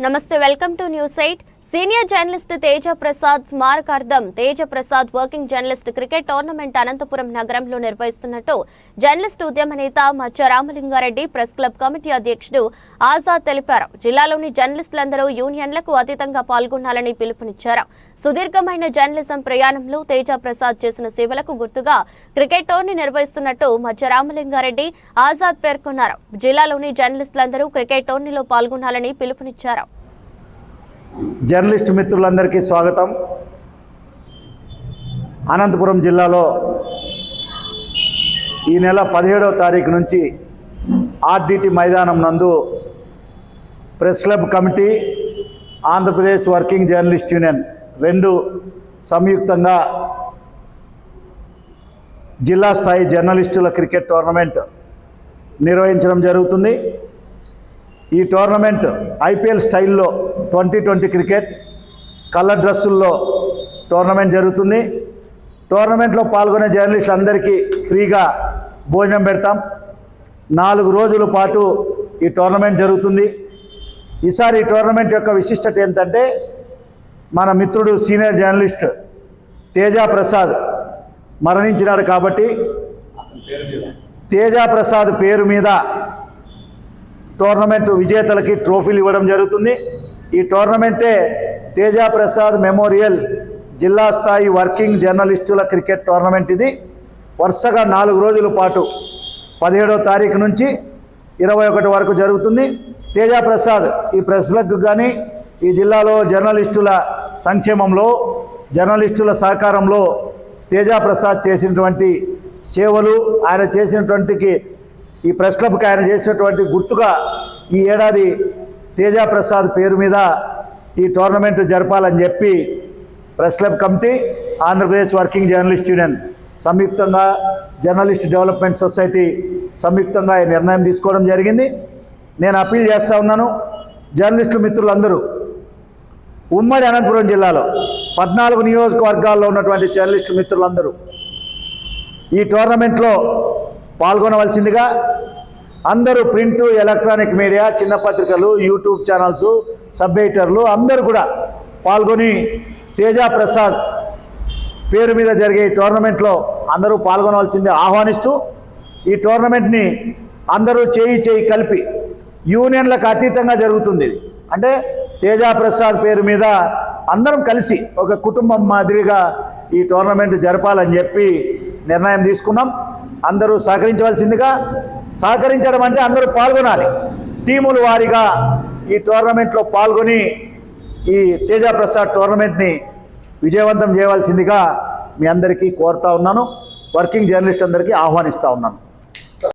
నమస్తే welcome to news eight Senior journalist Teja Prasad స్మారకార్థం. Teja Prasad working journalist cricket tournament Anantapuram నగరంలో నిర్వహిస్తున్నట్టు journalist ఉద్యమ నేత మచ్చ రామలింగారెడ్డి ప్రెస్ క్లబ్ కమిటీ అధ్యక్షుడు ఆజాద్ తెలిపారు. జిల్లాలోని జర్నలిస్టులందరూ యూనియన్లకు అతీతంగా పాల్గొనాలని పిలుపునిచ్చారు. సుదీర్ఘమైన జర్నలిజం ప్రయాణంలో తేజ ప్రసాద్ చేసిన సేవలకు గుర్తుగా క్రికెట్ టోర్నీ నిర్వహిస్తున్నట్టు మచ్చ రామలింగారెడ్డి ఆజాద్ పేర్కొన్నారు. జిల్లాలోని జర్నలిస్టులందరూ క్రికెట్ టోర్నీలో పాల్గొనాలని పిలుపునిచ్చారు. జర్నలిస్ట్ మిత్రులందరికీ స్వాగతం. అనంతపురం జిల్లాలో ఈ నెల పదిహేడవ తారీఖు నుంచి ఆర్డిటి మైదానం నందు press club committee Andhra Pradesh working journalist union రెండు సంయుక్తంగా జిల్లా స్థాయి జర్నలిస్టుల క్రికెట్ టోర్నమెంట్ నిర్వహించడం జరుగుతుంది. ఈ టోర్నమెంట్ ఐపీఎల్ స్టైల్లో ట్వంటీ ట్వంటీ క్రికెట్ కలర్ డ్రెస్సుల్లో టోర్నమెంట్ జరుగుతుంది. టోర్నమెంట్లో పాల్గొనే జర్నలిస్టులు అందరికీ ఫ్రీగా భోజనం పెడతాం. నాలుగు రోజుల పాటు ఈ టోర్నమెంట్ జరుగుతుంది. ఈసారి ఈ టోర్నమెంట్ యొక్క విశిష్టత ఏంటంటే మన మిత్రుడు సీనియర్ జర్నలిస్ట్ తేజ ప్రసాద్ మరణించినాడు కాబట్టి తేజ ప్రసాద్ పేరు మీద టోర్నమెంట్ విజేతలకి ట్రోఫీలు ఇవ్వడం జరుగుతుంది. ఈ టోర్నమెంటే తేజ ప్రసాద్ మెమోరియల్ జిల్లా స్థాయి వర్కింగ్ జర్నలిస్టుల క్రికెట్ టోర్నమెంట్ ఇది. వరుసగా నాలుగు రోజుల పాటు పదిహేడో తారీఖు నుంచి ఇరవై ఒకటి వరకు జరుగుతుంది. తేజ ప్రసాద్ ఈ ప్రెస్ క్లబ్ కానీ ఈ జిల్లాలో జర్నలిస్టుల సంక్షేమంలో జర్నలిస్టుల సహకారంలో తేజ ప్రసాద్ చేసినటువంటి సేవలు ఆయన చేసినటువంటికి ఈ ప్రెస్ క్లబ్కి ఆయన చేసినటువంటి గుర్తుగా ఈ ఏడాది తేజప్రసాద్ పేరు మీద ఈ టోర్నమెంట్ జరపాలని చెప్పి press club committee Andhra Pradesh working journalist union సంయుక్తంగా జర్నలిస్ట్ డెవలప్మెంట్ సొసైటీ సంయుక్తంగా ఈ నిర్ణయం తీసుకోవడం జరిగింది. నేను అప్పీల్ చేస్తూ ఉన్నాను జర్నలిస్టు మిత్రులందరూ ఉమ్మడి అనంతపురం జిల్లాలో పద్నాలుగు నియోజకవర్గాల్లో ఉన్నటువంటి జర్నలిస్టు మిత్రులందరూ ఈ టోర్నమెంట్లో పాల్గొనవలసిందిగా అందరూ ప్రింట్ ఎలక్ట్రానిక్ మీడియా చిన్న పత్రికలు యూట్యూబ్ ఛానల్స్ సబ్ ఎడిటర్లు అందరూ కూడా పాల్గొని తేజ ప్రసాద్ పేరు మీద జరిగే ఈ టోర్నమెంట్లో అందరూ పాల్గొనవలసింది ఆహ్వానిస్తూ ఈ టోర్నమెంట్ని అందరూ చేయి చేయి కలిపి యూనియన్లకు అతీతంగా జరుగుతుంది ఇది. అంటే తేజ ప్రసాద్ పేరు మీద అందరం కలిసి ఒక కుటుంబం మాదిరిగా ఈ టోర్నమెంట్ జరపాలని చెప్పి నిర్ణయం తీసుకున్నాం. అందరూ సహకరించవలసిందిగా సహకరించడం అంటే అందరూ పాల్గొనాలి. టీముల వారీగా ఈ టోర్నమెంట్లో పాల్గొని ఈ తేజ ప్రసాద్ టోర్నమెంట్ని విజయవంతం చేయవలసిందిగా మీ అందరికీ కోరుతా ఉన్నాను. వర్కింగ్ జర్నలిస్ట్ అందరికీ ఆహ్వానిస్తూ ఉన్నాను.